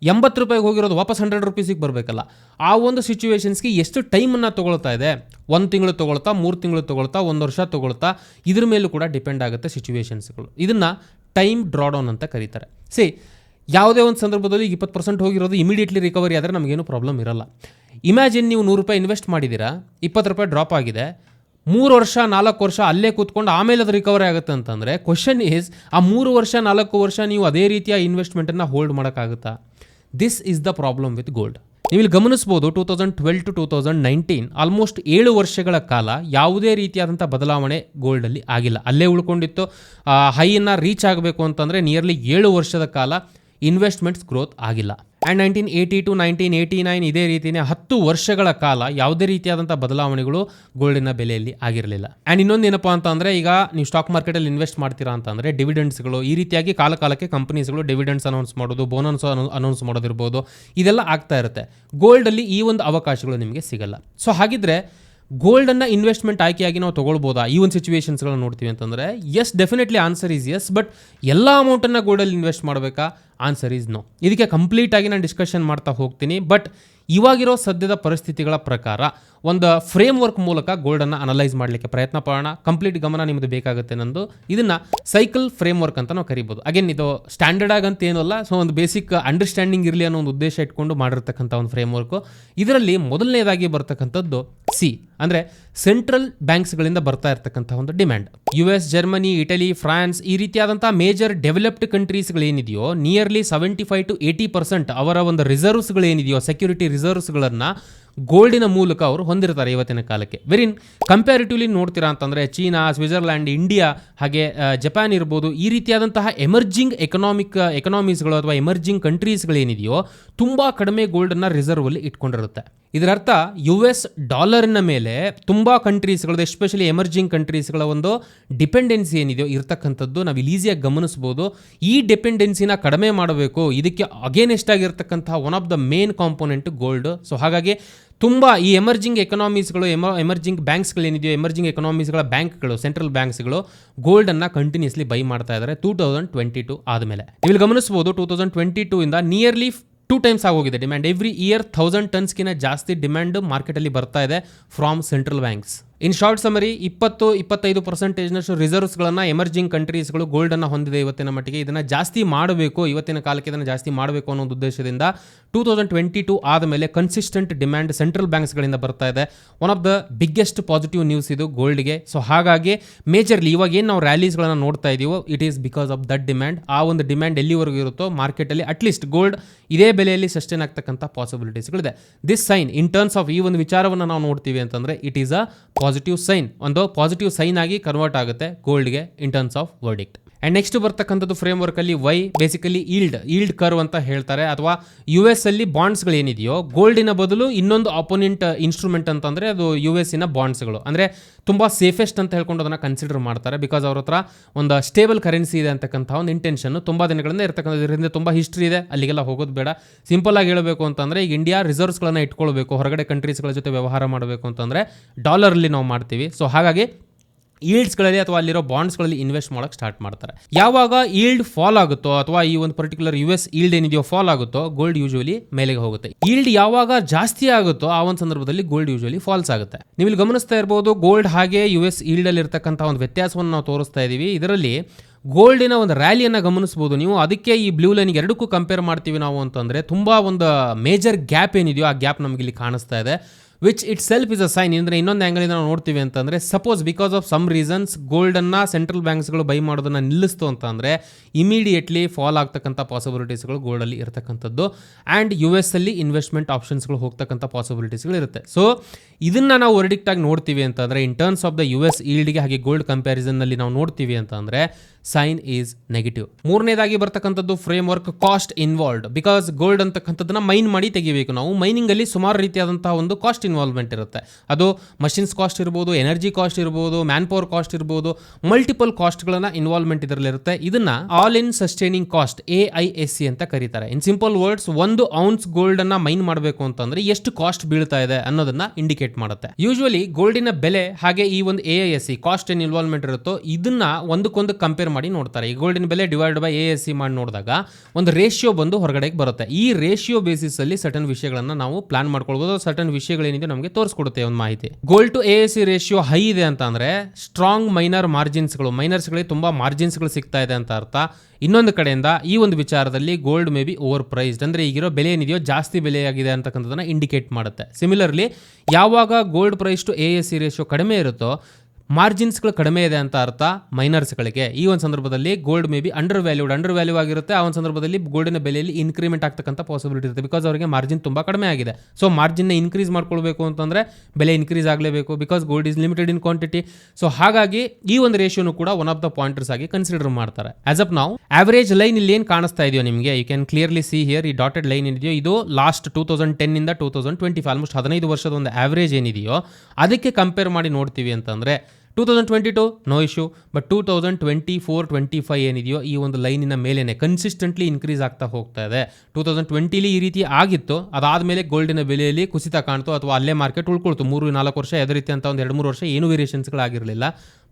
ಎಂಬತ್ತು ರೂಪಾಯಿಗೆ ಹೋಗಿರೋದು ವಾಪಸ್ ಹಂಡ್ರೆಡ್ ರುಪೀಸಿಗೆ ಬರಬೇಕಲ್ಲ. ಆ ಒಂದು ಸಿಚುವೇಶನ್ಸ್ಗೆ ಎಷ್ಟು ಟೈಮನ್ನು ತೊಗೊಳ್ತಾ ಇದೆ? ಒಂದು ತಿಂಗಳು ತೊಗೊಳ್ತಾ, ಮೂರು ತಿಂಗಳು ತೊಗೊಳ್ತಾ, ಒಂದು ವರ್ಷ ತೊಗೊಳ್ತಾ, ಇದ್ರ ಮೇಲೂ ಕೂಡ ಡಿಪೆಂಡ್ ಆಗುತ್ತೆ ಸಿಚುವೇಶನ್ಸ್ಗಳು ಇದನ್ನು ಟೈಮ್ ಡ್ರಾಡೌನ್ ಅಂತ ಕರೀತಾರೆ. ಸಿ ಯಾವುದೇ ಒಂದು ಸಂದರ್ಭದಲ್ಲಿ ಇಪ್ಪತ್ತು ಪರ್ಸೆಂಟ್ ಹೋಗಿರೋದು ಇಮಿಡಿಯೇಟ್ಲಿ ರಿಕವರಿ ಆದರೆ ನಮಗೇನು ಪ್ರಾಬ್ಲಮ್ ಇರಲ್ಲ. ಇಮ್ಯಾಜಿನ್ ನೀವು ನೂರು ರೂಪಾಯಿ ಇನ್ವೆಸ್ಟ್ ಮಾಡಿದ್ದೀರಾ, ಇಪ್ಪತ್ತು ರೂಪಾಯಿ ಡ್ರಾಪ್ ಆಗಿದೆ, ಮೂರು ವರ್ಷ, ನಾಲ್ಕು ವರ್ಷ ಅಲ್ಲೇ ಕೂತ್ಕೊಂಡು ಆಮೇಲೆ ಅದು ರಿಕವರಿ ಆಗುತ್ತೆ ಅಂತಂದರೆ ಕ್ವಶನ್ ಈಸ್ ಆ ಮೂರು ವರ್ಷ, ನಾಲ್ಕು ವರ್ಷ ನೀವು ಅದೇ ರೀತಿಯ ಇನ್ವೆಸ್ಟ್ಮೆಂಟನ್ನು ಹೋಲ್ಡ್ ಮಾಡೋಕ್ಕಾಗುತ್ತಾ? This is the problem with gold ನೀವು ಇಲ್ಲಿ ಗಮನಿಸ್ಬೋದು two thousand twelve to two thousand nineteen almost ಏಳು ವರ್ಷಗಳ ಕಾಲ ಯಾವುದೇ ರೀತಿಯಾದಂಥ ಬದಲಾವಣೆ ಗೋಲ್ಡಲ್ಲಿ ಆಗಿಲ್ಲ. ಅಲ್ಲೇ ಉಳ್ಕೊಂಡಿತ್ತು. ಹೈಯನ್ನು ರೀಚ್ ಆಗಬೇಕು ಅಂತಂದರೆ ನಿಯರ್ಲಿ ಏಳು ವರ್ಷದ ಕಾಲ ಇನ್ವೆಸ್ಟ್ಮೆಂಟ್ಸ್ ಗ್ರೋತ್ ಆಗಿಲ್ಲ. And nineteen eighty to nineteen eighty nine ಇದೇ ರೀತಿಯೇ ಹತ್ತು ವರ್ಷಗಳ ಕಾಲ ಯಾವುದೇ ರೀತಿಯಾದಂಥ ಬದಲಾವಣೆಗಳು ಗೋಲ್ಡಿನ ಬೆಲೆಯಲ್ಲಿ ಆಗಿರಲಿಲ್ಲ. ಆ್ಯಂಡ್ ಇನ್ನೊಂದು ಏನಪ್ಪ ಅಂತ ಅಂದರೆ ಈಗ ನೀವು ಸ್ಟಾಕ್ ಮಾರ್ಕೆಟಲ್ಲಿ ಇನ್ವೆಸ್ಟ್ ಮಾಡ್ತೀರಾ ಅಂತಂದರೆ ಡಿವಿಡೆಂಡ್ಸ್ಗಳು ಈ ರೀತಿಯಾಗಿ ಕಾಲ ಕಾಲಕ್ಕೆ ಕಂಪನೀಸ್ಗಳು ಡಿವಿಡೆಂಡ್ಸ್ ಅನೌನ್ಸ್ ಮಾಡೋದು ಬೋನಸ್ ಅನೌನ್ಸ್ ಮಾಡೋದಿರ್ಬೋದು, ಇದೆಲ್ಲ ಆಗ್ತಾ ಇರುತ್ತೆ. ಗೋಲ್ಡಲ್ಲಿ ಈ ಒಂದು ಅವಕಾಶಗಳು ನಿಮಗೆ ಸಿಗಲ್ಲ. ಸೊ ಹಾಗಿದ್ರೆ ಗೋಲ್ಡನ್ನು ಇನ್ವೆಸ್ಟ್ಮೆಂಟ್ ಆಯ್ಕೆಯಾಗಿ ನಾವು ತೊಗೊಳ್ಬೋದಾ? ಈ ಒಂದು ಸಿಚುವೇಶನ್ಸ್ಗಳನ್ನ ನೋಡ್ತೀವಿ ಅಂತಂದರೆ yes definitely answer is yes but ಎಲ್ಲ ಅಮೌಂಟನ್ನು ಗೋಲ್ಡಲ್ಲಿ ಇನ್ವೆಸ್ಟ್ ಮಾಡಬೇಕಾ? ಆನ್ಸರ್ ಈಸ್ ನೋ ಇದಕ್ಕೆ ಕಂಪ್ಲೀಟಾಗಿ ನಾನು ಡಿಸ್ಕಷನ್ ಮಾಡ್ತಾ ಹೋಗ್ತೀನಿ. ಬಟ್ ಇವಾಗಿರೋ ಸದ್ಯದ ಪರಿಸ್ಥಿತಿಗಳ ಪ್ರಕಾರ ಒಂದು ಫ್ರೇಮ್ ವರ್ಕ್ ಮೂಲಕ ಗೋಲ್ಡನ್ನು ಅನಲೈಸ್ ಮಾಡಲಿಕ್ಕೆ ಪ್ರಯತ್ನ ಪಡೋಣ. ಕಂಪ್ಲೀಟ್ ಗಮನ ನಿಮ್ಮದು ಬೇಕಾಗುತ್ತೆ ನಂದು. ಇದನ್ನು ಸೈಕಲ್ ಫ್ರೇಮ್ ವರ್ಕ್ ಅಂತ ನಾವು ಕರಿಬೋದು. ಅಗೇನ್ ಇದು ಸ್ಟ್ಯಾಂಡರ್ಡ್ ಆಗಂತ ಏನಲ್ಲ ಸೊ ಒಂದು ಬೇಸಿಕ್ ಅಂಡರ್ಸ್ಟ್ಯಾಂಡಿಂಗ್ ಇರಲಿ ಅನ್ನೋ ಒಂದು ಉದ್ದೇಶ ಇಟ್ಕೊಂಡು ಮಾಡಿರ್ತಕ್ಕಂಥ ಒಂದು ಫ್ರೇಮ್ ವರ್ಕು ಇದರಲ್ಲಿ ಮೊದಲನೇದಾಗಿ ಬರ್ತಕ್ಕಂಥದ್ದು ಸಿ ಅಂದರೆ ಸೆಂಟ್ರಲ್ ಬ್ಯಾಂಕ್ಸ್ಗಳಿಂದ ಬರ್ತಾ ಇರ್ತಕ್ಕಂಥ ಒಂದು demand U S Germany Italy France ಈ ರೀತಿಯಾದಂಥ major developed ಕಂಟ್ರೀಸ್ಗಳೇನಿದೆಯೋ nearly seventy five to eighty percent ಅವರ ಒಂದು ರಿಸರ್ವ್ಸ್ಗಳೇನಿದೆಯೋ ಸೆಕ್ಯೂರಿಟಿ ರಿಸರ್ವ್ಸ್ಗಳನ್ನು ಗೋಲ್ಡಿನ ಮೂಲಕ ಅವರು ಹೊಂದಿರ್ತಾರೆ ಇವತ್ತಿನ ಕಾಲಕ್ಕೆ. ವೆರಿನ್ ಕಂಪ್ಯಾರಿಟಿವ್ಲಿ ನೋಡ್ತೀರಾ ಅಂತಂದರೆ ಚೀನಾ, ಸ್ವಿಟ್ಜರ್ಲ್ಯಾಂಡ್, ಇಂಡಿಯಾ, ಹಾಗೆ ಜಪಾನ್ ಇರ್ಬೋದು, ಈ ರೀತಿಯಾದಂತಹ ಎಮರ್ಜಿಂಗ್ ಎಕನಾಮಿಕ್ ಎಕನಾಮೀಸ್ಗಳು ಅಥವಾ ಎಮರ್ಜಿಂಗ್ ಕಂಟ್ರೀಸ್ಗಳೇನಿದೆಯೋ ತುಂಬ ಕಡಿಮೆ ಗೋಲ್ಡನ್ನು ರಿಸರ್ವಲ್ಲಿ ಇಟ್ಕೊಂಡಿರುತ್ತೆ. ಇದರ ಅರ್ಥ ಯು ಎಸ್ ಡಾಲರ್ನ ಮೇಲೆ ತುಂಬ ಕಂಟ್ರೀಸ್ಗಳದ್ದು ಎಸ್ಪೆಷಲಿ ಎಮರ್ಜಿಂಗ್ ಕಂಟ್ರೀಸ್ಗಳ ಒಂದು ಡಿಪೆಂಡೆನ್ಸಿ ಏನಿದೆಯೋ ಇರತಕ್ಕಂಥದ್ದು ನಾವು ಇಲ್ಲಿ ಈಸಿಯಾಗಿ ಗಮನಿಸ್ಬೋದು. ಈ ಡಿಪೆಂಡೆನ್ಸಿನ ಕಡಿಮೆ ಮಾಡಬೇಕು. ಇದಕ್ಕೆ ಅಗೇನೆಸ್ಟ್ ಆಗಿರ್ತಕ್ಕಂಥ one of the main component gold so ಹಾಗಾಗಿ ತುಂಬ ಈ ಎಮರ್ಜಿಂಗ್ ಎಕನಾಮೀಸ್ಗಳು ಎಮ ಎಮರ್ಜಿಂಗ್ ಬ್ಯಾಂಕ್ಸ್ಗಳೇನಿದೆಯೋ ಎಮರ್ಜಿಂಗ್ ಎಕನಾಮೀಸ್ಗಳ ಬ್ಯಾಂಕ್ಗಳು ಸೆಂಟ್ರಲ್ ಬ್ಯಾಂಕ್ಸ್ಗಳು ಗೋಲ್ಡನ್ನು ಕಂಟಿನ್ಯೂಸ್ಲಿ ಬೈ ಮಾಡ್ತಾ ಇದ್ದಾರೆ ಟೂ ತೌಸಂಡ್ ಟ್ವೆಂಟಿ ಟು ಆದಮೇಲೆ. ಇಲ್ಲಿ ಗಮನಿಸ್ಬೋದು ಟೂ ತೌಸಂಡ್ ಟ್ವೆಂಟಿ ಟೂ ಇಂದ ನಿಯರ್ಲಿ ಟೂ ಟೈಮ್ಸ್ ಆಗೋಗಿದೆ. ಡಿಮ್ಯಾಂಡ್ ಎವ್ರಿ ಇಯರ್ ಥೌಸಂಡ್ ಟನ್ಸ್ಗಿಂತ ಜಾಸ್ತಿ ಡಿಮ್ಯಾಂಡ್ ಮಾರ್ಕೆಟಲ್ಲಿ ಬರ್ತಾ ಇದೆ from central banks in short summary ಇಪ್ಪತ್ತು, ಇಪ್ಪತ್ತೈದು ಪರ್ಸೆಂಟೇಜ್ನಷ್ಟು ರಿಸರ್ವ್ಸ್ಗಳನ್ನು ಎಮರ್ಜಿಂಗ್ ಕಂಟ್ರೀಸ್ಗಳು ಗೋಲ್ಡನ್ನು ಹೊಂದಿದೆ ಇವತ್ತಿನ ಮಟ್ಟಿಗೆ. ಇದನ್ನು ಜಾಸ್ತಿ ಮಾಡಬೇಕು, ಇವತ್ತಿನ ಕಾಲಕ್ಕೆ ಇದನ್ನು ಜಾಸ್ತಿ ಮಾಡಬೇಕು ಅನ್ನೋ ಉದ್ದೇಶದಿಂದ ಟೂ ತೌಸಂಡ್ ಟ್ವೆಂಟಿ ಟೂ ಆದಮೇಲೆ ಕನ್ಸಿಸ್ಟೆಂಟ್ ಡಿಮ್ಯಾಂಡ್ ಸೆಂಟ್ರಲ್ ಬ್ಯಾಂಕ್ಸ್ಗಳಿಂದ ಬರ್ತಾ ಇದೆ. One of the biggest positive news ಇದು ಗೋಲ್ಡ್ಗೆ ಸೊ ಹಾಗಾಗಿ ಮೇಜರ್ಲಿ ಇವಾಗ ಏನು ನಾವು ರ್ಯಾಲೀಸ್ಗಳನ್ನು ನೋಡ್ತಾ ಇದೀವೋ it is because of that demand ಆ ಒಂದು ಡಿಮ್ಯಾಂಡ್ ಎಲ್ಲಿವರೆಗೂ ಇರುತ್ತೋ ಮಾರ್ಕೆಟಲ್ಲಿ ಅಟ್ಲೀಸ್ಟ್ ಗೋಲ್ಡ್ ಇದೇ ಬೆಲೆಯಲ್ಲಿ ಸಸ್ಟೈನ್ ಆಗ್ತಕ್ಕಂಥ ಪಾಸಿಬಿಲಿಟೀಸ್ಗಳಿದೆ this sign in terms of ಈ ಒಂದು ವಿಚಾರವನ್ನು ನಾವು ನೋಡ್ತೀವಿ ಅಂತಂದರೆ it is a positive sign ಒಂದು ಪಾಸಿಟಿವ್ ಸೈನ್ ಆಗಿ ಕನ್ವರ್ಟ್ ಆಗುತ್ತೆ. ಗೋಲ್ಡ್ಗೆ in terms of verdict and next ಬರ್ತಕ್ಕಂಥದ್ದು ಫ್ರೇಮ್ ವರ್ಕಲ್ಲಿ why basically yield yield curve ಅಂತ ಹೇಳ್ತಾರೆ. ಅಥವಾ ಯು ಎಸ್ ಅಲ್ಲಿ ಬಾಂಡ್ಸ್ಗಳು ಏನಿದೆಯೋ ಗೋಲ್ಡಿನ ಬದಲು ಇನ್ನೊಂದು ಅಪೋನೆಂಟ್ ಇನ್ಸ್ಟ್ರೂಮೆಂಟ್ ಅಂತಂದರೆ ಅದು ಯು ಎಸ್ಸಿನ ಬಾಂಡ್ಸ್ಗಳು ಅಂದರೆ ತುಂಬ ಸೇಫೆಸ್ಟ್ ಅಂತ ಹೇಳ್ಕೊಂಡು ಅದನ್ನು ಕನ್ಸಿಡರ್ ಮಾಡ್ತಾರೆ. ಬಿಕಾಸ್ ಅವ್ರ ಹತ್ರ ಒಂದು ಸ್ಟೇಬಲ್ ಕರೆನ್ಸಿ ಇದೆ ಅಂತಕ್ಕಂಥ ಒಂದು ಇಂಟೆನ್ಷನ್ ತುಂಬ ದಿನಗಳಿಂದ ಇರ್ತಕ್ಕಂಥ ಇದರಿಂದ ತುಂಬ ಹಿಸ್ಟ್ರಿ ಇದೆ. ಅಲ್ಲಿಗೆಲ್ಲ ಹೋಗೋದು ಬೇಡ. ಸಿಂಪಲ್ ಆಗಿ ಹೇಳಬೇಕು ಅಂತಂದರೆ ಈಗ ಇಂಡಿಯಾ ರಿಸರ್ವ್ಸ್ಗಳನ್ನು ಇಟ್ಕೊಳ್ಬೇಕು. ಹೊರಗಡೆ ಕಂಟ್ರೀಸ್ಗಳ ಜೊತೆ ವ್ಯವಹಾರ ಮಾಡಬೇಕು ಅಂತಂದರೆ ಡಾಲರಲ್ಲಿ ನಾವು ಮಾಡ್ತೀವಿ. ಸೊ ಹಾಗಾಗಿ ಈಲ್ಡ್ಸ್ಗಳಲ್ಲಿ ಅಥವಾ ಅಲ್ಲಿರೋ ಬಾಂಡ್ಸ್ಗಳಲ್ಲಿ ಇನ್ವೆಸ್ಟ್ ಮಾಡೋಕ್ಕೆ ಸ್ಟಾರ್ಟ್ ಮಾಡ್ತಾರೆ. ಯಾವಾಗ ಈಲ್ಡ್ ಫಾಲ್ ಆಗುತ್ತೋ ಅಥವಾ ಈ ಒಂದು ಪರ್ಟಿಕ್ಯುಲರ್ ಯು ಎಸ್ ಈಲ್ಡ್ ಏನಿದೆಯೋ ಫಾಲ್ ಆಗುತ್ತೋ ಗೋಲ್ಡ್ ಯೂಶುವಲಿ ಮೇಲೆಗೆ ಹೋಗುತ್ತೆ. ಈಲ್ಡ್ ಯಾವಾಗ ಜಾಸ್ತಿ ಆಗುತ್ತೋ ಆ ಒಂದು ಸಂದರ್ಭದಲ್ಲಿ ಗೋಲ್ಡ್ ಯೂಶುವಲಿ ಫಾಲ್ಸ್ ಆಗುತ್ತೆ. ನೀವು ಇಲ್ಲಿ ಗಮನಿಸ್ತಾ ಇರ್ಬೋದು ಗೋಲ್ಡ್ ಹಾಗೆ ಯು ಎಸ್ ಈಲ್ಡಲ್ಲಿ ಇರತಕ್ಕಂಥ ಒಂದು ವ್ಯತ್ಯಾಸವನ್ನು ನಾವು ತೋರಿಸ್ತಾ ಇದ್ದೀವಿ ಇದರಲ್ಲಿ ಗೋಲ್ಡಿನ ಒಂದು ರ್ಯಾಲಿಯನ್ನು ಗಮನಿಸ್ಬೋದು. ನೀವು ಅದಕ್ಕೆ ಈ ಬ್ಲೂ ಲೈನ್ಗೆ ಎರಡಕ್ಕೂ ಕಂಪೇರ್ ಮಾಡ್ತೀವಿ ನಾವು ಅಂತಂದರೆ ತುಂಬ ಒಂದು ಮೇಜರ್ ಗ್ಯಾಪ್ ಏನಿದೆಯೋ ಆ ಗ್ಯಾಪ್ ನಮಗೆ ಇಲ್ಲಿ ಕಾಣಿಸ್ತಾ ಇದೆ. Which itself is a sign ಅಂದರೆ ಇನ್ನೊಂದು ಆ್ಯಂಗಲಿಂದ ನಾವು ನೋಡ್ತೀವಿ ಅಂತಂದರೆ suppose because of some reasons ಗೋಲ್ಡನ್ನು central ಬ್ಯಾಂಕ್ಸ್ಗಳು ಬೈ ಮಾಡೋದನ್ನು ನಿಲ್ಲಿಸ್ತು ಅಂತಂದರೆ ಇಮಿಡಿಯೇಟ್ಲಿ ಫಾಲ್ ಆಗ್ತಕ್ಕಂಥ ಪಾಸಿಬಿಲಿಟೀಸ್ಗಳು ಗೋಲ್ಡಲ್ಲಿ ಇರತಕ್ಕಂಥದ್ದು. ಆ್ಯಂಡ್ ಯು ಎಸ್ ಅಲ್ಲಿ ಇನ್ವೆಸ್ಟ್ಮೆಂಟ್ ಆಪ್ಷನ್ಸ್ಗಳು ಹೋಗ್ತಕ್ಕಂಥ ಪಾಸಿಬಿಲಿಟೀಸ್ಗಳು ಇರುತ್ತೆ. ಸೊ ಇದನ್ನು ನಾವು ವರ್ಡಿಕ್ಟಾಗಿ ನೋಡ್ತೀವಿ ಅಂತಂದರೆ in terms of the U S ಈಲ್ಡ್ಗೆ ಹಾಗೆ ಗೋಲ್ಡ್ ಕಂಪ್ಯಾರಿಸನ್ನಲ್ಲಿ ನಾವು ನೋಡ್ತೀವಿ ಅಂತಂದರೆ ಸೈನ್ ಈಸ್ ನೆಗೆಟಿವ್ ಮೂರನೇದಾಗಿ ಬರ್ತಕ್ಕಂಥದ್ದು framework cost involved because gold ಅಂತಕ್ಕಂಥದ್ದನ್ನ ಮೈನ್ ಮಾಡಿ ತೆಗಿಬೇಕು ನಾವು. ಮೈನಿಂಗ್ ಅಲ್ಲಿ ಸುಮಾರು ರೀತಿಯಾದಂತಹ ಒಂದು ಕಾಸ್ಟ್ ಇನ್ವಾಲ್ವ್ಮೆಂಟ್ ಇರುತ್ತೆ. ಅದು ಮಷಿನ್ಸ್ ಕಾಸ್ಟ್ ಇರ್ಬೋದು ಎನರ್ಜಿ ಕಾಸ್ಟ್ ಇರ್ಬೋದು ಮ್ಯಾನ್ ಪವರ್ ಕಾಸ್ಟ್ ಇರ್ಬೋದು ಮಲ್ಟಿಪಲ್ ಕಾಸ್ಟ್ಗಳನ್ನ ಇನ್ವಾಲ್ವ್ಮೆಂಟ್ ಇದರಲ್ಲಿರುತ್ತೆ ಇದನ್ನ all in sustaining cost A I S C ಅಂತ ಕರೀತಾರೆ. ಇನ್ ಸಿಂಪಲ್ ವರ್ಡ್ಸ್ ಒಂದು ಔನ್ಸ್ ಗೋಲ್ಡ್ ಅನ್ನ ಮೈನ್ ಮಾಡಬೇಕು ಅಂತಂದ್ರೆ ಎಷ್ಟು ಕಾಸ್ಟ್ ಬೀಳ್ತಾ ಇದೆ ಅನ್ನೋದನ್ನ ಇಂಡಿಕೇಟ್ ಮಾಡುತ್ತೆ. ಯೂಶುವಲಿ ಗೋಲ್ಡಿನ ಬೆಲೆ ಹಾಗೆ ಈ ಒಂದು A I S C cost ಏನ್ ಇನ್ವಾಲ್ವ್ಮೆಂಟ್ ಇರುತ್ತೋ, ಇದನ್ನ ಒಂದಕ್ಕೊಂದು ಕಂಪೇರ್ ಮಾಡಿ ನೋಡ್ತಾರೆ. ಈ ಗೋಲ್ಡಿನ ಬೆಲೆ divide by A S C ಮಾಡಿ ನೋಡಿದಾಗ ಒಂದು ರೇಷಿಯೋ ಬಂದು ಹೊರಗಡೆಗೆ ಬರುತ್ತೆ. ಈ ರೇಷಿಯೋ ಬೇಸಿಸ್ ಅಲ್ಲಿ ಸರ್ಟನ್ ವಿಷಯಗಳನ್ನ ನಾವು ಪ್ಲಾನ್ ಮಾಡ್ಕೊಳ್ಬೋದು. ಸರ್ಟನ್ ವಿಷಯಗಳೇನಿದೆ ನಮಗೆ ತೋರಿಸ್ಕೊಡುತ್ತೆ ಒಂದು ಮಾಹಿತಿ. Gold to A S C ratio high ಇದೆ ಅಂತ ಅಂದ್ರೆ ಸ್ಟ್ರಾಂಗ್ ಮೈನರ್ ಮಾರ್ಜಿನ್ಸ್ಗಳು ಮೈನರ್ಸ್ಗಳಿಗೆ ತುಂಬಾ ಮಾರ್ಜಿನ್ಸ್ಗಳು ಸಿಗ್ತಾ ಇದೆ ಅಂತ ಅರ್ಥ. ಇನ್ನೊಂದು ಕಡೆಯಿಂದ ಈ ಒಂದು ವಿಚಾರದಲ್ಲಿ gold may be overpriced ಅಂದರೆ ಈಗಿರೋ ಬೆಲೆ ಏನಿದೆಯೋ ಜಾಸ್ತಿ ಬೆಲೆಯಾಗಿದೆ ಅಂತಕ್ಕಂಥದ್ದನ್ನು ಇಂಡಿಕೇಟ್ ಮಾಡುತ್ತೆ. ಸಿಮಿಲರ್ಲಿ ಯಾವಾಗ gold price to A S C ratio ಕಡಿಮೆ ಇರುತ್ತೋ ಮಾರ್ಜಿನ್ಸ್ಗಳು ಕಡಿಮೆ ಇದೆ ಅಂತ ಅರ್ಥ ಮೈನರ್ಸ್ಗಳಿಗೆ. ಈ ಒಂದು ಸಂದರ್ಭದಲ್ಲಿ gold may be undervalued undervalue ಆಗಿರುತ್ತೆ. ಆ ಒಂದು ಸಂದರ್ಭದಲ್ಲಿ ಗೋಲ್ಡಿನ ಬೆಲೆಯಲ್ಲಿ ಇನ್ಕ್ರಿಮೆಂಟ್ ಆಗ್ತಕ್ಕಂಥ ಪಾಸಿಬಿಲಿಟಿ ಇರುತ್ತೆ. ಬಿಕಾಸ್ ಅವರಿಗೆ ಮಾರ್ಜಿನ್ ತುಂಬ ಕಡಿಮೆ ಆಗಿದೆ. ಸೊ ಮಾರ್ಜಿನ್ನ ಇನ್ಕ್ರೀಸ್ ಮಾಡ್ಕೊಳ್ಬೇಕು ಅಂತಂದರೆ ಬೆಲೆ ಇನ್ಕ್ರೀಸ್ ಆಗಲೇಬೇಕು. Because gold is limited in quantity so ಹಾಗಾಗಿ ಈ ಒಂದು ರೇಷಿಯೋನು ಕೂಡ ಒನ್ ಆಫ್ ದ ಪಾಯಿಂಟರ್ಸ್ ಆಗಿ ಕನ್ಸಿಡರ್ ಮಾಡ್ತಾರೆ. ಆಸ್ ಅಪ್ ನಾವು ಆವರೇಜ್ ಲೈನ್ ಇಲ್ಲಿ ಏನು ಕಾಣಿಸ್ತಾ ಇದೆಯೋ ನಿಮಗೆ? You can clearly see here ಈ ಡಾಟೆಡ್ ಲೈನ್ ಇದೆಯೋ? ಇದು last two thousand ಟೆನ್ನಿಂದ two thousand twenty five almost ಹದಿನೈದು ವರ್ಷದ ಒಂದು ಆವರೇಜ್ ಏನಿದೆಯೋ? ಅದಕ್ಕೆ ಕಂಪೇರ್ ಮಾಡಿ ನೋಡ್ತೀವಿ ಅಂತಂದರೆ two thousand twenty two no issue but two thousand twenty four twenty five ಏನಿದೆಯೋ ಈ ಒಂದು ಲೈನಿನ ಮೇಲೇ ಕನ್ಸಿಸ್ಟೆಂಟ್ಲಿ ಇನ್ಕ್ರೀಸ್ ಆಗ್ತಾ ಹೋಗ್ತಾ ಇದೆ. ಟೂ ತೌಸಂಡ್ ಟ್ವೆಂಟಿಲಿ ಈ ರೀತಿ ಆಗಿತ್ತು. ಅದಾದ ಮೇಲೆ ಗೋಲ್ಡಿನ ಬೆಲೆಯಲ್ಲಿ ಕುಸಿತ ಕಾಣ್ತು ಅಥವಾ ಅಲ್ಲೇ ಮಾರ್ಕೆಟ್ ಉಳ್ಕೊಳ್ತು. ಮೂರು ನಾಲ್ಕು ವರ್ಷ ಯಾವುದೇ ರೀತಿ ಅಂತ ಒಂದು ಎರಡು ಮೂರು ವರ್ಷ ಏನು ವೇರಿಯೇಷನ್ಸ್ಗಳಾಗಿರಲಿಲ್ಲ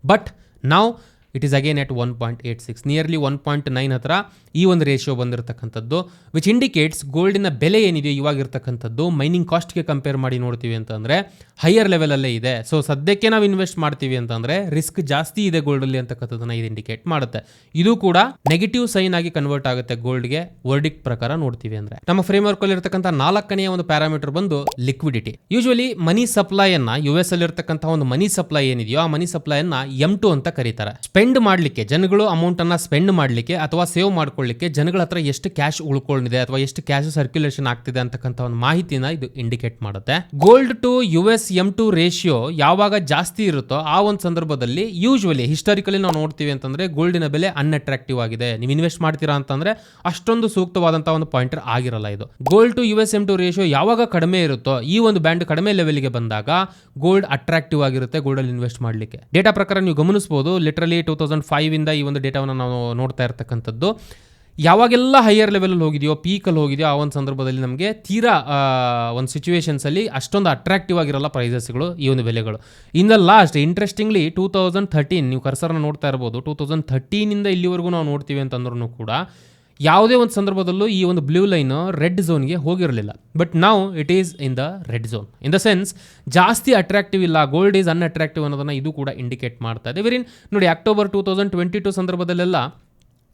ಬಟ್ ನಾವು it is again at one point eight six nearly one point nine ಹತ್ರ ಈ ಒಂದು ರೇಷಿಯೋ ಬಂದಿರತಕ್ಕಂಥದ್ದು ವಿಚ್ ಇಂಡಿಕೇಟ್ಸ್ ಗೋಲ್ಡಿನ ಬೆಲೆ ಏನಿದೆಯೋ ಇವಾಗ ಇರ್ತಕ್ಕಂಥದ್ದು ಮೈನಿಂಗ್ ಕಾಸ್ಟ್ಗೆ ಕಂಪೇರ್ ಮಾಡಿ ನೋಡ್ತೀವಿ ಅಂತಂದರೆ ಹೈಯರ್ ಲೆವೆಲಲ್ಲೇ ಇದೆ. ಸೊ ಸದ್ಯಕ್ಕೆ ನಾವು ಇನ್ವೆಸ್ಟ್ ಮಾಡ್ತೀವಿ ಅಂತಂದರೆ ರಿಸ್ಕ್ ಜಾಸ್ತಿ ಇದೆ ಗೋಲ್ಡಲ್ಲಿ ಅಂತಕ್ಕಂಥದ್ದನ್ನು ಇದು ಇಂಡಿಕೇಟ್ ಮಾಡುತ್ತೆ. ಇದು ಕೂಡ ನೆಗೆಟಿವ್ ಸೈನ್ ಆಗಿ ಕನ್ವರ್ಟ್ ಆಗುತ್ತೆ ಗೋಲ್ಡ್ಗೆ ವರ್ಡಿಕ್ ಪ್ರಕಾರ ನೋಡ್ತೀವಿ ಅಂದರೆ. ನಮ್ಮ ಫ್ರೇಮ್ ವರ್ಕಲ್ಲಿ ಇರ್ತಕ್ಕಂಥ ನಾಲ್ಕನೆಯ ಒಂದು ಪ್ಯಾರಾಮೀಟರ್ ಬಂದು ಲಿಕ್ವಿಡಿಟಿ ಯೂಶುವಲಿ ಮನಿ ಸಪ್ಲೈಯನ್ನ ಯು ಎಸ್ ಅಲ್ಲಿ ಇರ್ತಕ್ಕಂಥ ಒಂದು ಮನಿ ಸಪ್ಲೈ ಏನಿದೆಯೋ, ಆ ಮನಿ ಸಪ್ಲೈಯನ್ನ ಎಂ ಟು ಅಂತ ಕರೀತಾರೆ. ಸ್ಪೆಂಡ್ ಮಾಡಲಿಕ್ಕೆ, ಜನಗಳು ಅಮೌಂಟನ್ನು ಸ್ಪೆಂಡ್ ಮಾಡಲಿಕ್ಕೆ ಅಥವಾ ಸೇವ್ ಮಾಡ್ಕೊಳ್ಳಿಕ್ಕೆ ಜನಗಳ ಹತ್ರ ಎಷ್ಟು ಕ್ಯಾಶ್ ಉಳ್ಕೊಂಡಿದೆ ಅಥವಾ ಎಷ್ಟು ಕ್ಯಾಶ್ ಸರ್ಕ್ಯುಲೇಷನ್ ಆಗ್ತಿದೆ ಅಂತಕ್ಕಂಥ ಒಂದು ಮಾಹಿತಿನ ಇದು ಇಂಡಿಕೇಟ್ ಮಾಡುತ್ತೆ. Gold to U S M two ratio ಯಾವಾಗ ಜಾಸ್ತಿ ಇರುತ್ತೋ ಆ ಒಂದು ಸಂದರ್ಭದಲ್ಲಿ ಯೂಶ್ವಲಿ ಹಿಸ್ಟಾರಿಕಲಿ ನಾವು ನೋಡ್ತೀವಿ ಅಂತಂದ್ರೆ ಗೋಲ್ಡಿನ ಬೆಲೆ ಅನ್ಅಟ್ರಾಕ್ಟಿವ್ ಆಗಿದೆ. ನೀವು ಇನ್ವೆಸ್ಟ್ ಮಾಡ್ತೀರಾ ಅಂತಂದ್ರೆ ಅಷ್ಟೊಂದು ಸೂಕ್ತವಾದಂತಹ ಒಂದು ಪಾಯಿಂಟರ್ ಆಗಿರಲ್ಲ ಇದು. Gold to U S M two ratio ಯಾವಾಗ ಕಡಿಮೆ ಇರುತ್ತೋ ಈ ಒಂದು ಬ್ಯಾಂಡ್ ಕಡಿಮೆ ಲೆವೆಲ್ಗೆ ಬಂದಾಗ ಗೋಲ್ಡ್ ಅಟ್ರಾಕ್ಟಿವ್ ಆಗಿರುತ್ತೆ ಗೋಲ್ಡಲ್ಲಿ ಇನ್ವೆಸ್ಟ್ ಮಾಡಲಿಕ್ಕೆ. ಡೇಟಾ ಪ್ರಕಾರ ನೀವು ಗಮನಿಸಬಹುದು ಲಿಟ್ರಲಿ ಟೂ ತೌಸಂಡ್ ಫೈವಿಂದ ಈ ಒಂದು ಡೇಟಾವನ್ನು ನಾವು ನೋಡ್ತಾ ಇರ್ತಕ್ಕಂಥದ್ದು. ಯಾವಾಗೆಲ್ಲ ಹೈಯರ್ ಲೆವೆಲಲ್ಲಿ ಹೋಗಿದೆಯೋ ಪೀಕಲ್ಲಿ ಹೋಗಿದೆಯೋ, ಆ ಒಂದು ಸಂದರ್ಭದಲ್ಲಿ ನಮಗೆ ತೀರಾ ಒಂದು ಸಿಚುವೇಷನ್ಸಲ್ಲಿ ಅಷ್ಟೊಂದು ಅಟ್ರಾಕ್ಟಿವ್ ಆಗಿರಲ್ಲ ಪ್ರೈಸಸ್ಗಳು ಈ ಒಂದು ಬೆಲೆಗಳು. In the last interestingly two thousand thirteen ನೀವು ಕರ್ಸರ್ನ ನೋಡ್ತಾ ಇರ್ಬೋದು ಟೂ ತೌಸಂಡ್ ಥರ್ಟೀನಿಂದ ಇಲ್ಲಿವರೆಗೂ ನಾವು ನೋಡ್ತೀವಿ ಅಂತಂದ್ರೂ ಕೂಡ ಯಾವುದೇ ಒಂದು ಸಂದರ್ಭದಲ್ಲೂ ಈ ಒಂದು ಬ್ಲೂ ಲೈನ್ ರೆಡ್ ಝೋನ್ಗೆ ಹೋಗಿರಲಿಲ್ಲ. ಬಟ್ ನಾವು it is in the red zone in the sense ಜಾಸ್ತಿ ಅಟ್ರಾಕ್ಟಿವ್ ಇಲ್ಲ ಗೋಲ್ಡ್ ಈಸ್ ಅನ್ಅಟ್ರಾಕ್ಟಿವ್ ಅನ್ನೋದನ್ನು ಇದು ಕೂಡ ಇಂಡಿಕೇಟ್ ಮಾಡ್ತಾ ಇದೆ. ವೆರಿನ್ ನೋಡಿ October two thousand twenty two ಸಂದರ್ಭದಲ್ಲೆಲ್ಲ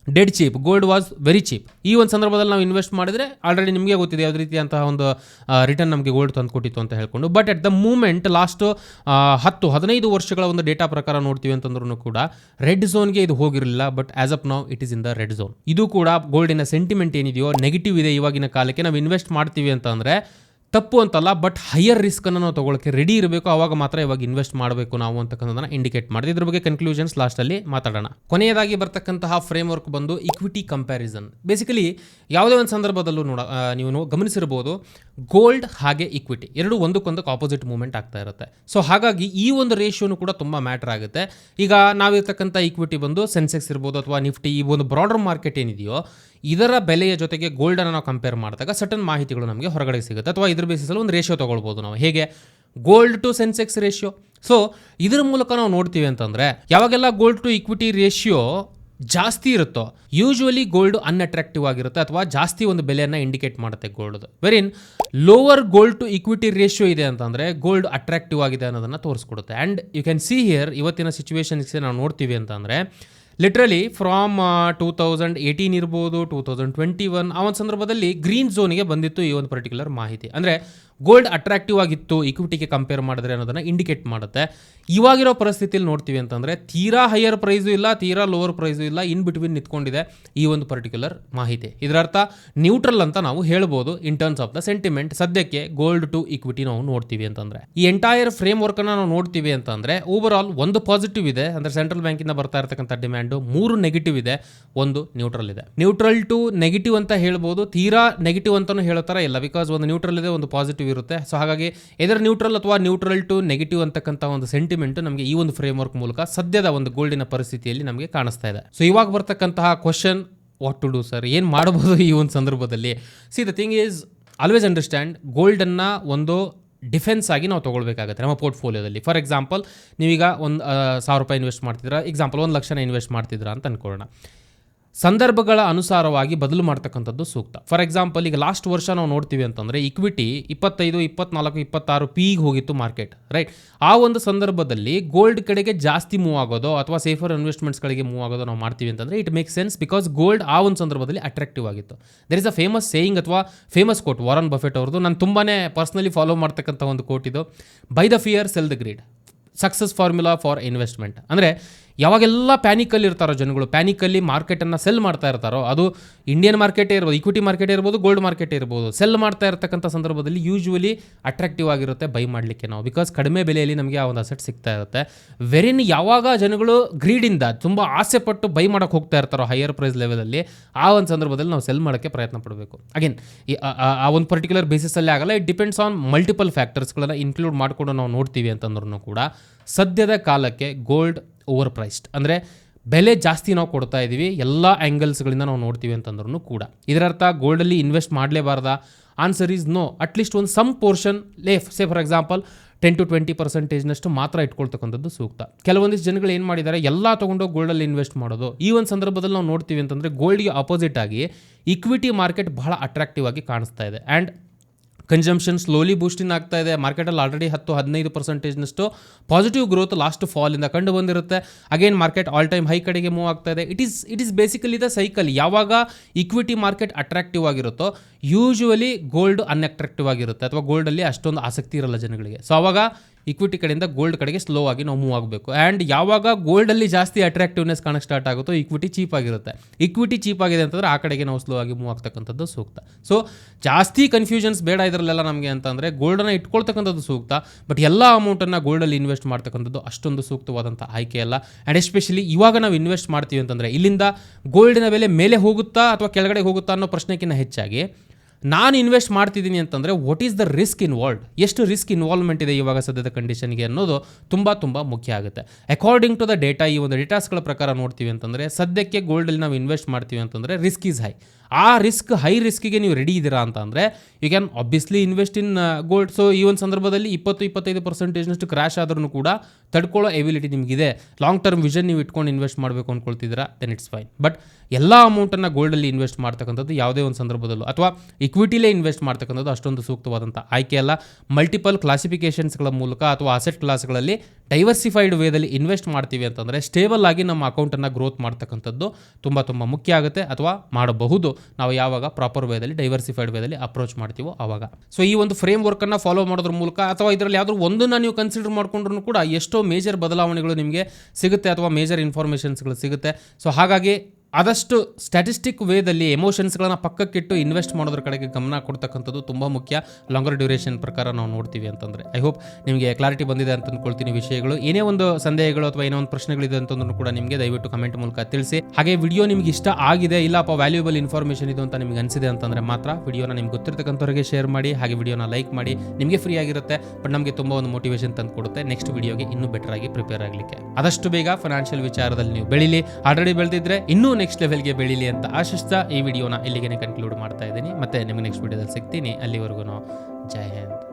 dead cheap gold was very cheap ಈ ಒಂದು ಸಂದರ್ಭದಲ್ಲಿ ನಾವು ಇನ್ವೆಸ್ಟ್ ಮಾಡಿದರೆ ಆಲ್ರೆಡಿ ನಿಮಗೆ ಗೊತ್ತಿದೆ ಯಾವುದೇ ರೀತಿಯಂತಹ ಒಂದು ರಿಟರ್ನ್ ನಮಗೆ ಗೋಲ್ಡ್ ತಂದು ಕೊಟ್ಟಿತ್ತು ಅಂತ ಹೇಳ್ಕೊಂಡು. But at the moment last ಹತ್ತು, ಹದಿನೈದು ವರ್ಷಗಳ ಒಂದು ಡೇಟಾ ಪ್ರಕಾರ ನೋಡ್ತೀವಿ ಅಂತಂದ್ರೂ ಕೂಡ ರೆಡ್ ಝೋನ್ಗೆ ಇದು ಹೋಗಿರಲಿಲ್ಲ. ಬಟ್ ಆಸ್ ಅಪ್ ನಾವು it is in the red zone ಇದು ಕೂಡ ಗೋಲ್ಡಿನ ಸೆಂಟಿಮೆಂಟ್ ಏನಿದೆಯೋ ನೆಗೆಟಿವ್ ಇದೆ ಇವಾಗಿನ ಕಾಲಕ್ಕೆ. ನಾವು ಇನ್ವೆಸ್ಟ್ ಮಾಡ್ತೀವಿ ಅಂತಂದರೆ ತಪ್ಪು ಅಂತಲ್ಲ ಬಟ್ ಹೈಯರ್ ರಿಸ್ಕನ್ನು ನಾವು ತೊಗೊಳಕ್ಕೆ ರೆಡಿ ಇರಬೇಕು. ಅವಾಗ ಮಾತ್ರ ಇವಾಗ ಇನ್ವೆಸ್ಟ್ ಮಾಡಬೇಕು ನಾವು ಅಂತಕ್ಕಂಥದ್ದನ್ನು ಇಂಡಿಕೇಟ್ ಮಾಡಿದೆ. ಇದ್ರ ಬಗ್ಗೆ ಕನ್ಕ್ಲೂಷನ್ಸ್ ಲಾಸ್ಟಲ್ಲಿ ಮಾತಾಡೋಣ. ಕೊನೆಯದಾಗಿ ಬರ್ತಕ್ಕಂತಹ ಫ್ರೇಮ್ ವರ್ಕ್ ಬಂದು ಇಕ್ವಿಟಿ ಕಂಪ್ಯಾರಿಸನ್ ಬೇಸಿಕಲಿ ಯಾವುದೇ ಒಂದು ಸಂದರ್ಭದಲ್ಲೂ ನೋಡ ನೀವು ಗಮನಿಸಿರ್ಬೋದು ಗೋಲ್ಡ್ ಹಾಗೆ ಇಕ್ವಿಟಿ ಎರಡು ಒಂದಕ್ಕೊಂದಕ್ಕೆ ಆಪೋಸಿಟ್ ಮೂವ್ಮೆಂಟ್ ಆಗ್ತಾ ಇರುತ್ತೆ. ಸೊ ಹಾಗಾಗಿ ಈ ಒಂದು ರೇಷಿಯೋನು ಕೂಡ ತುಂಬ ಮ್ಯಾಟರ್ ಆಗುತ್ತೆ. ಈಗ ನಾವಿರ್ತಕ್ಕಂಥ ಇಕ್ವಿಟಿ ಬಂದು ಸೆನ್ಸೆಕ್ಸ್ ಇರ್ಬೋದು ಅಥವಾ ನಿಫ್ಟಿ ಈ ಒಂದು ಬ್ರಾಡರ್ ಮಾರ್ಕೆಟ್ ಏನಿದೆಯೋ, ಇದರ ಬೆಲೆಯ ಜೊತೆಗೆ ಗೋಲ್ಡನ್ನು ನಾವು ಕಂಪೇರ್ ಮಾಡಿದಾಗ ಸಟನ್ ಮಾಹಿತಿಗಳು ನಮಗೆ ಹೊರಗಡೆ ಸಿಗುತ್ತೆ. ಅಥವಾ ಇದ್ರ ಬೇಸಿಸಲ್ಲಿ ಒಂದು ರೇಷಿಯೋ ತೊಗೊಳ್ಬೋದು ನಾವು. ಹೇಗೆ? Gold to Sensex ratio so ಇದ್ರ ಮೂಲಕ ನಾವು ನೋಡ್ತೀವಿ ಅಂತಂದರೆ, ಯಾವಾಗೆಲ್ಲ ಗೋಲ್ಡ್ ಟು ಇಕ್ವಿಟಿ ರೇಷಿಯೋ ಜಾಸ್ತಿ ಇರುತ್ತೋ ಯೂಶ್ವಲಿ ಗೋಲ್ಡ್ ಅನ್ಅಟ್ರಾಕ್ಟಿವ್ ಆಗಿರುತ್ತೆ ಅಥವಾ ಜಾಸ್ತಿ ಒಂದು ಬೆಲೆಯನ್ನು ಇಂಡಿಕೇಟ್ ಮಾಡುತ್ತೆ gold wherein lower gold to equity ratio ಇದೆ ಅಂತಂದರೆ ಗೋಲ್ಡ್ ಅಟ್ರಾಕ್ಟಿವ್ ಆಗಿದೆ ಅನ್ನೋದನ್ನು ತೋರಿಸ್ಕೊಡುತ್ತೆ. And you can see here ಇವತ್ತಿನ ಸಿಚುವೇಶನ್ಸ್ಗೆ ನಾವು ನೋಡ್ತೀವಿ ಅಂತಂದರೆ literally from two thousand eighteen ಇರ್ಬೋದು ಟೂ ತೌಸಂಡ್ ಟ್ವೆಂಟಿ ಒನ್ ಆ ಒಂದು ಸಂದರ್ಭದಲ್ಲಿ ಗ್ರೀನ್ ಝೋನಿಗೆ ಬಂದಿತ್ತು ಈ ಒಂದು ಪರ್ಟಿಕ್ಯುಲರ್ ಮಾಹಿತಿ. ಅಂದರೆ ಗೋಲ್ಡ್ ಅಟ್ರಾಕ್ಟಿವ್ ಆಗಿತ್ತು ಇಕ್ವಿಟಿಗೆ ಕಂಪೇರ್ ಮಾಡಿದ್ರೆ ಅನ್ನೋದನ್ನು ಇಂಡಿಕೇಟ್ ಮಾಡುತ್ತೆ. ಇವಾಗಿರೋ ಪರಿಸ್ಥಿತಿಯಲ್ಲಿ ನೋಡ್ತೀವಿ ಅಂತಂದರೆ, ತೀರಾ ಹೈಯರ್ ಪ್ರೈಸು ಇಲ್ಲ, ತೀರಾ ಲೋವರ್ ಪ್ರೈಸು ಇಲ್ಲ ಇನ್ ಬಿಟ್ವೀನ್ ನಿಂತ್ಕೊಂಡಿದೆ ಈ ಒಂದು ಪರ್ಟಿಕ್ಯುಲರ್ ಮಾಹಿತಿ. ಇದರ ಅರ್ಥ ನ್ಯೂಟ್ರಲ್ ಅಂತ ನಾವು ಹೇಳ್ಬೋದು in terms of the sentiment ಸದ್ಯಕ್ಕೆ ಗೋಲ್ಡ್ ಟು ಇಕ್ವಿಟಿ ನಾವು ನೋಡ್ತೀವಿ ಅಂತಂದ್ರೆ. ಈ ಎಂಟೈರ್ ಫ್ರೇಮ್ ವರ್ಕ್ ನಾವು ನೋಡ್ತೀವಿ ಅಂತಂದ್ರೆ ಓವರ್ ಆಲ್ ಒಂದು ಪಾಸಿಟಿವ್ ಇದೆ. ಅಂದ್ರೆ ಸೆಂಟ್ರಲ್ ಬ್ಯಾಂಕಿಂದ ಬರ್ತಾ ಇರತಕ್ಕಂಥ ಡಿಮ್ಯಾಂಡು ಮೂರು ನೆಗೆಟಿವ್ ಇದೆ, ಒಂದು ನ್ಯೂಟ್ರಲ್ ಇದೆ. ನ್ಯೂಟ್ರಲ್ ಟು ನೆಗೆಟಿವ್ ಅಂತ ಹೇಳ್ಬೋದು, ತೀರಾ ನೆಗೆಟಿವ್ ಅಂತಲೂ ಹೇಳೋ ಥರ ಇಲ್ಲ. ಬಿಕಾಸ್ ಒಂದು ನ್ಯೂಟ್ರಲ್ ಇದೆ, ಒಂದು ಪಾಸಿಟಿವ್ ಇರುತ್ತೆ. ಸೊ ಹಾಗಾಗಿ ಎದರ್ ನ್ಯೂಟ್ರಲ್ ಅಥವಾ ನ್ಯೂಟ್ರಲ್ ಟು ನೆಗೆಟಿವ್ ಅಂತಕ್ಕಂಥ ಒಂದು ಸೆಂಟಿಮೆಂಟ್ ನಮಗೆ ಈ ಒಂದು ಫ್ರೇಮ್ ವರ್ಕ್ ಮೂಲಕ ಸದ್ಯದ ಒಂದು ಗೋಲ್ಡಿನ ಪರಿಸ್ಥಿತಿಯಲ್ಲಿ ನಮಗೆ ಕಾಣಿಸ್ತಾ ಇದೆ. ಸೊ ಇವಾಗ ಬರ್ತಕ್ಕಂತಹ question what to do sir ಏನು ಮಾಡಬಹುದು ಈ ಒಂದು ಸಂದರ್ಭದಲ್ಲಿ? See the thing is always understand ಗೋಲ್ಡನ್ನು ಒಂದು ಡಿಫೆನ್ಸ್ ಆಗಿ ನಾವು ತೊಗೊಳ್ಬೇಕಾಗುತ್ತೆ ನಮ್ಮ ಪೋರ್ಟ್ಫೋಲಿಯೋದಲ್ಲಿ ಫಾರ್ ಎಕ್ಸಾಂಪಲ್ ನೀವೀಗ ಒಂದು ಸಾವಿರ ರೂಪಾಯಿ ಇನ್ವೆಸ್ಟ್ ಮಾಡ್ತಿದ್ರ ಎಕ್ಸಾಂಪಲ್ ಒಂದು ಲಕ್ಷನ ಇನ್ವೆಸ್ಟ್ ಮಾಡ್ತಿದ್ರ ಅಂತ ಅನ್ಕೊಳ್ಳೋಣ. ಸಂದರ್ಭಗಳ ಅನುಸಾರವಾಗಿ ಬದಲು ಮಾಡ್ತಕ್ಕಂಥದ್ದು ಸೂಕ್ತ. ಫಾರ್ ಎಕ್ಸಾಂಪಲ್ ಈಗ ಲಾಸ್ಟ್ ವರ್ಷ ನಾವು ನೋಡ್ತೀವಿ ಅಂತಂದರೆ ಇಕ್ವಿಟಿ ಇಪ್ಪತ್ತೈದು, ಇಪ್ಪತ್ನಾಲ್ಕು, ಇಪ್ಪತ್ತಾರು ಪಿಗೆ ಹೋಗಿತ್ತು ಮಾರ್ಕೆಟ್ ರೈಟ್ ಆ ಒಂದು ಸಂದರ್ಭದಲ್ಲಿ ಗೋಲ್ಡ್ ಕಡೆಗೆ ಜಾಸ್ತಿ ಮೂವ್ ಆಗೋದು ಅಥವಾ ಸೇಫರ್ ಇನ್ವೆಸ್ಟ್ಮೆಂಟ್ಸ್ಗಳಿಗೆ ಮೂವ್ ಆಗೋದು ನಾವು ಮಾಡ್ತೀವಿ ಅಂತಂದರೆ it make sense because gold ಆ ಒಂದು ಸಂದರ್ಭದಲ್ಲಿ ಅಟ್ರಾಕ್ಟಿವ್ ಆಗಿತ್ತು. There is a famous saying ಅಥವಾ ಫೇಮಸ್ ಕೋಟ್ ವಾರನ್ ಬಫೆಟ್ ಅವ್ರದ್ದು. ನಾನು ತುಂಬಾ ಪರ್ಸ್ನಲಿ ಫಾಲೋ ಮಾಡ್ತಕ್ಕಂಥ ಒಂದು ಕೋಟ್ ಇದು. Buy the fear sell the greed success formula for investment ಅಂದರೆ ಯಾವಾಗೆಲ್ಲ ಪ್ಯಾನಿಕಲ್ಲಿ ಇರ್ತಾರೋ ಜನಗಳು ಪ್ಯಾನಿಕಲ್ಲಿ ಮಾರ್ಕೆಟನ್ನು ಸೆಲ್ ಮಾಡ್ತಾ ಇರ್ತಾರೋ, ಅದು ಇಂಡಿಯನ್ ಮಾರ್ಕೆಟೇ ಇರ್ಬೋದು ಇಕ್ವಿಟಿ ಮಾರ್ಕೆಟ್ ಇರ್ಬೋದು ಗೋಲ್ಡ್ ಮಾರ್ಕೆಟೇ ಇರ್ಬೋದು ಸೆಲ್ ಮಾಡ್ತಾ ಇರ್ತಕ್ಕಂಥ ಸಂದರ್ಭದಲ್ಲಿ ಯೂಶ್ವಲಿ ಅಟ್ರಾಕ್ಟಿವ್ ಆಗಿರುತ್ತೆ ಬೈ ಮಾಡಲಿಕ್ಕೆ ನಾವು. ಬಿಕಾಸ್ ಕಡಿಮೆ ಬೆಲೆಯಲ್ಲಿ ನಮಗೆ ಆ ಒಂದು ಅಸೆಟ್ ಸಿಗ್ತಾ ಇರುತ್ತೆ. ವೆರಿನ್ ಯಾವಾಗ ಜನಗಳು ಗ್ರೀಡಿಂದ ತುಂಬ ಆಸೆಪಟ್ಟು ಬೈ ಮಾಡೋಕ್ಕೆ ಹೋಗ್ತಾ ಇರ್ತಾರೋ ಹೈಯರ್ ಪ್ರೈಸ್ ಲೆವೆಲಲ್ಲಿ ಆ ಒಂದು ಸಂದರ್ಭದಲ್ಲಿ ನಾವು ಸೆಲ್ ಮಾಡೋಕ್ಕೆ ಪ್ರಯತ್ನ ಪಡಬೇಕು. ಅಗೇನ್ ಆ ಒಂದು ಪರ್ಟಿಕ್ಯುಲರ್ ಬೇಸಿಸಲ್ಲೇ ಆಗಲ್ಲ ಇಟ್ ಡಿಪೆಂಡ್ಸ್ ಆನ್ ಮಲ್ಟಿಪಲ್ ಫ್ಯಾಕ್ಟರ್ಸ್ಗಳನ್ನು ಇನ್ಕ್ಲೂಡ್ ಮಾಡಿಕೊಂಡು ನಾವು ನೋಡ್ತೀವಿ ಅಂತಂದ್ರೂ ಕೂಡ, ಸದ್ಯದ ಕಾಲಕ್ಕೆ ಗೋಲ್ಡ್ ಓವರ್ ಪ್ರೈಸ್ಡ್ ಅಂದರೆ ಬೆಲೆ ಜಾಸ್ತಿ ನಾವು ಕೊಡ್ತಾ ಇದ್ದೀವಿ ಎಲ್ಲ ಆ್ಯಂಗಲ್ಸ್ಗಳಿಂದ ನಾವು ನೋಡ್ತೀವಿ ಅಂತಂದ್ರೂ ಕೂಡ. ಇದರರ್ಥ ಗೋಲ್ಡಲ್ಲಿ invest ಮಾಡಲೇಬಾರ್ದಾ? Answer is no at least ಒಂದು ಸಮ್ ಪೋರ್ಷನ್ ಲೇ say for example ten to twenty ಪರ್ಸೆಂಟೇಜ್ನಷ್ಟು ಮಾತ್ರ ಇಟ್ಕೊಳ್ತಕ್ಕಂಥದ್ದು ಸೂಕ್ತ. ಕೆಲವೊಂದಿಷ್ಟು ಜನಗಳು ಏನು ಮಾಡಿದ್ದಾರೆ ಎಲ್ಲ ತೊಗೊಂಡೋಗಿ ಗೋಲ್ಡಲ್ಲಿ ಇನ್ವೆಸ್ಟ್ ಮಾಡೋದು. ಈ ಒಂದು ಸಂದರ್ಭದಲ್ಲಿ ನಾವು ನೋಡ್ತೀವಿ ಅಂತಂದರೆ ಗೋಲ್ಡ್ಗೆ ಅಪೋಸಿಟ್ ಆಗಿ ಇಕ್ವಿಟಿ ಮಾರ್ಕೆಟ್ ಬಹಳ ಅಟ್ರಾಕ್ಟಿವ್ ಆಗಿ ಕಾಣಿಸ್ತಾ ಇದೆ. ಆ್ಯಂಡ್ ಕನ್ಸಂಪ್ಷನ್ ಸ್ಲೋಲಿ ಬೂಸ್ಟಿನ್ ಆಗ್ತಾ ಇದೆ. ಮಾರ್ಕೆಟಲ್ಲಿ ಆಲ್ರೆಡಿ ಹತ್ತು, ಹದಿನೈದು ಪರ್ಸೆಂಟೇಜ್ನಷ್ಟು ಪಾಸಿಟಿವ್ ಗ್ರೋತ್ ಲಾಸ್ಟ್ ಫಾಲಿಂದ ಕಂಡು ಬಂದಿರುತ್ತೆ. Again market all time high ಕಡೆಗೆ ಮೂವ್ ಆಗ್ತಾ ಇದೆ. It is it is basically the cycle ಯಾವಾಗ ಇಕ್ವಿಟಿ ಮಾರ್ಕೆಟ್ ಅಟ್ರಾಕ್ಟಿವ್ ಆಗಿರುತ್ತೋ ಯೂಶುವಲಿ ಗೋಲ್ಡ್ ಅನ್ಅಟ್ರಾಕ್ಟಿವ್ ಆಗಿರುತ್ತೆ. ಅಥವಾ ಗೋಲ್ಡಲ್ಲಿ ಅಷ್ಟೊಂದು ಆಸಕ್ತಿ ಇರಲ್ಲ ಜನಗಳಿಗೆ. ಸೊ ಅವಾಗ ಇಕ್ವಿಟಿ ಕಡೆಯಿಂದ ಗೋಲ್ಡ್ ಕಡೆಗೆ ಸ್ಲೋ ಆಗಿ ನಾವು ಮೂವ್ ಆಗಬೇಕು. ಆ್ಯಂಡ್ ಯಾವಾಗ ಗೋಲ್ಡಲ್ಲಿ ಜಾಸ್ತಿ ಅಟ್ರಾಕ್ಟಿವ್ನೆಸ್ ಕಾಣಕ್ಕೆ ಸ್ಟಾರ್ಟ್ ಆಗುತ್ತೋ ಇಕ್ವಿಟಿ ಚೀಪ್ ಆಗಿರುತ್ತೆ. ಇಕ್ವಿಟಿ ಚೀಪ್ ಆಗಿದೆ ಅಂತಂದ್ರೆ ಆ ಕಡೆಗೆ ನಾವು ಸ್ಲೋ ಆಗಿ ಮೂವ್ ಆಗ್ತಕ್ಕಂಥದ್ದು ಸೂಕ್ತ. ಸೊ ಜಾಸ್ತಿ ಕನ್ಫ್ಯೂಷನ್ಸ್ ಬೇಡ ಇದರಲ್ಲೆಲ್ಲ ನಮಗೆ ಅಂತಂದರೆ ಗೋಲ್ಡನ್ನು ಇಟ್ಕೊಳ್ತಕ್ಕಂಥದ್ದು ಸೂಕ್ತ. ಬಟ್ ಎಲ್ಲ ಅಮೌಂಟನ್ನು ಗೋಲ್ಡಲ್ಲಿ ಇನ್ವೆಸ್ಟ್ ಮಾಡ್ತಕ್ಕಂಥದ್ದು ಅಷ್ಟೊಂದು ಸೂಕ್ತವಾದಂಥ ಆಯ್ಕೆ ಅಲ್ಲ. ಆ್ಯಂಡ್ ಎಸ್ಪೆಷಲಿ ಇವಾಗ ನಾವು ಇನ್ವೆಸ್ಟ್ ಮಾಡ್ತೀವಿ ಅಂತಂದರೆ ಇಲ್ಲಿಂದ ಗೋಲ್ಡಿನ ಬೆಲೆ ಮೇಲೆ ಹೋಗುತ್ತಾ ಅಥವಾ ಕೆಳಗಡೆ ಹೋಗುತ್ತಾ ಅನ್ನೋ ಪ್ರಶ್ನೆಗಿಂತ ಹೆಚ್ಚಾಗಿ ನಾನು ಇನ್ವೆಸ್ಟ್ ಮಾಡ್ತಿದ್ದೀನಿ ಅಂತಂದರೆ what is the risk involved ಎಷ್ಟು ರಿಸ್ಕ್ ಇನ್ವಾಲ್ವ್ಮೆಂಟ್ ಇದೆ ಇವಾಗ ಸದ್ಯದ ಕಂಡೀಷನ್ಗೆ ಅನ್ನೋದು ತುಂಬ ತುಂಬ ಮುಖ್ಯ ಆಗುತ್ತೆ. ಅಕಾರ್ಡಿಂಗ್ ಟು ದ ಡೇಟಾ ಈ ಒಂದು ಡೇಟಾಸ್ಗಳ ಪ್ರಕಾರ ನೋಡ್ತೀವಿ ಅಂತಂದರೆ, ಸದ್ಯಕ್ಕೆ ಗೋಲ್ಡಲ್ಲಿ ನಾವು ಇನ್ವೆಸ್ಟ್ ಮಾಡ್ತೀವಿ ಅಂತಂದರೆ ರಿಸ್ಕ್ ಈಸ್ ಹೈ ಆ ರಿಸ್ಕ್ ಹೈ ರಿಸ್ಕಿಗೆ ನೀವು ರೆಡಿ ಇದ್ದೀರಾ ಅಂತ ಅಂದರೆ you can obviously invest in gold so ಈ ಒಂದು ಸಂದರ್ಭದಲ್ಲಿ ಇಪ್ಪತ್ತು, ಇಪ್ಪತ್ತೈದು ಪರ್ಸೆಂಟೇಜ್ನಷ್ಟು ಕ್ರ್ಯಾಶ್ ಆದ್ರೂ ಕೂಡ ತಡ್ಕೊಳ್ಳೋ ಎಬಿಲಿಟಿ ನಿಮಗಿದೆ. ಲಾಂಗ್ ಟರ್ಮ್ ವಿಷನ್ ನೀವು ಇಟ್ಕೊಂಡು ಇನ್ವೆಸ್ಟ್ ಮಾಡಬೇಕು ಅಂದ್ಕೊಳ್ತಿದ್ದೀರಾ ದೆನ್ ಇಟ್ಸ್ ಫೈನ್ ಬಟ್ ಎಲ್ಲ ಅಮೌಂಟನ್ನು ಗೋಲ್ಡಲ್ಲಿ ಇನ್ವೆಸ್ಟ್ ಮಾಡ್ತಕ್ಕಂಥದ್ದು ಯಾವುದೇ ಒಂದು ಸಂದರ್ಭದಲ್ಲೂ, ಅಥವಾ ಇಕ್ವಿಟಿಲೇ ಇನ್ವೆಸ್ಟ್ ಮಾಡ್ತಕ್ಕಂಥದ್ದು ಅಷ್ಟೊಂದು ಸೂಕ್ತವಾದಂಥ ಆಯ್ಕೆ ಅಲ್ಲ. ಮಲ್ಟಿಪಲ್ ಕ್ಲಾಸಿಫಿಕೇಷನ್ಸ್ಗಳ ಮೂಲಕ ಅಥವಾ ಅಸೆಟ್ ಕ್ಲಾಸ್ಗಳಲ್ಲಿ ಡೈವರ್ಸಿಫೈಡ್ ವೇದಲ್ಲಿ ಇನ್ವೆಸ್ಟ್ ಮಾಡ್ತೀವಿ ಅಂತಂದರೆ ಸ್ಟೇಬಲ್ ಆಗಿ ನಮ್ಮ ಅಕೌಂಟನ್ನು ಗ್ರೋತ್ ಮಾಡ್ತಕ್ಕಂಥದ್ದು ತುಂಬ ತುಂಬ ಮುಖ್ಯ ಆಗುತ್ತೆ ಅಥವಾ ಮಾಡಬಹುದು. ನಾವು ಯಾವಾಗ ಪ್ರಾಪರ್ ವೇದಲ್ಲಿ ಡೈವರ್ಸಿಫೈಡ್ ವೇದಲ್ಲಿ ಅಪ್ರೋಚ್ ಮಾಡ್ತೀವೋ ಆವಾಗ ಸೊ ಈ ಒಂದು ಫ್ರೇಮ್ ವರ್ಕನ್ನು ಫಾಲೋ ಮಾಡೋದ್ರ ಮೂಲಕ ಅಥವಾ ಇದರಲ್ಲಿ ಯಾವ್ದಾದ್ರು ಒಂದನ್ನು ನೀವು ಕನ್ಸಿಡರ್ ಮಾಡ್ಕೊಂಡ್ರೂ ಕೂಡ ಎಷ್ಟೋ ಮೇಜರ್ ಬದಲಾವಣೆಗಳು ನಿಮಗೆ ಸಿಗುತ್ತೆ ಅಥವಾ ಮೇಜರ್ ಇನ್ಫಾರ್ಮೇಷನ್ಸ್ಗಳು ಸಿಗುತ್ತೆ. ಸೊ ಹಾಗಾಗಿ ಆದಷ್ಟು ಸ್ಟ್ಯಾಟಿಸ್ಟಿಕ್ ವೇದಲ್ಲಿ ಎಮೋಷನ್ಸ್ಗಳನ್ನ ಪಕ್ಕಕ್ಕಿಟ್ಟು ಇನ್ವೆಸ್ಟ್ ಮಾಡೋದ್ರ ಕಡೆಗೆ ಗಮನ ಕೊಡ್ತಕ್ಕಂಥದ್ದು ತುಂಬ ಮುಖ್ಯ. ಲಾಂಗರ್ ಡ್ಯೂರೇಷನ್ ಪ್ರಕಾರ ನಾವು ನೋಡ್ತೀವಿ ಅಂತಂದರೆ. ಐ ಹೋಪ್ ನಿಮಗೆ ಕ್ಲಾರಿಟಿ ಬಂದಿದೆ ಅಂತ ಅಂದ್ಕೊಳ್ತೀನಿ ವಿಷಯಗಳು. ಏನೇ ಒಂದು ಸಂದೇಹಗಳು ಅಥವಾ ಏನೋ ಒಂದು ಪ್ರಶ್ನೆಗಳಿದೆ ಅಂತಂದ್ರೂ ಕೂಡ ನಿಮಗೆ ದಯವಿಟ್ಟು ಕಮೆಂಟ್ ಮೂಲಕ ತಿಳಿಸಿ. ಹಾಗೆ ವಿಡಿಯೋ ನಿಮ್ಗೆ ಇಷ್ಟ ಆಗಿದೆ ಇಲ್ಲಪ್ಪ ವ್ಯಾಲ್ಯೂಬಲ್ ಇನ್ಫಾರ್ಮೇಷನ್ ಇದು ಅಂತ ನಿಮ್ಗೆ ಅನಿಸಿದೆ ಅಂತಂದರೆ ಮಾತ್ರ ವಿಡಿಯೋನ ನಿಮ್ಗೆ ಗೊತ್ತಿರ್ತಕ್ಕಂಥವ್ರಿಗೆ ಶೇರ್ ಮಾಡಿ, ಹಾಗೆ ವಿಡಿಯೋನ ಲೈಕ್ ಮಾಡಿ. ನಿಮಗೆ ಫ್ರೀ ಆಗಿರುತ್ತೆ ಬಟ್ ನಮಗೆ ತುಂಬ ಒಂದು ಮೋಟಿವೇಶನ್ ತಂದು ಕೊಡುತ್ತೆ. ನೆಕ್ಸ್ಟ್ ವಿಡಿಯೋಗೆ ಇನ್ನೂ ಬೆಟರ್ ಆಗಿ ಪ್ರಿಪೇರ್ ಆಗಲಿಕ್ಕೆ. ಆದಷ್ಟು ಬೇಗ ಫೈನಾನ್ಷಿಯಲ್ ವಿಚಾರದಲ್ಲಿ ನೀವು ಬೆಳೀಲಿ. ಆಲ್ರೆಡಿ ಬೆಳೆದಿದ್ರೆ ಇನ್ನೂ ನೆಕ್ಸ್ಟ್ ಲೆವೆಲ್ಗೆ ಬೆಳೀಲಿ ಅಂತ ಆಶಿಸ್ತಾ ಈ ವಿಡಿಯೋನ ಇಲ್ಲಿಗೆ ಕನ್ಕ್ಲೂಡ್ ಮಾಡ್ತಾ ಇದ್ದೀನಿ. ಮತ್ತೆ ನಿಮಗೆ ನೆಕ್ಸ್ಟ್ ವಿಡಿಯೋದಲ್ಲಿ ಸಿಗ್ತೀನಿ. ಅಲ್ಲಿವರೆಗೂ ಜೈ ಹಿಂದ್.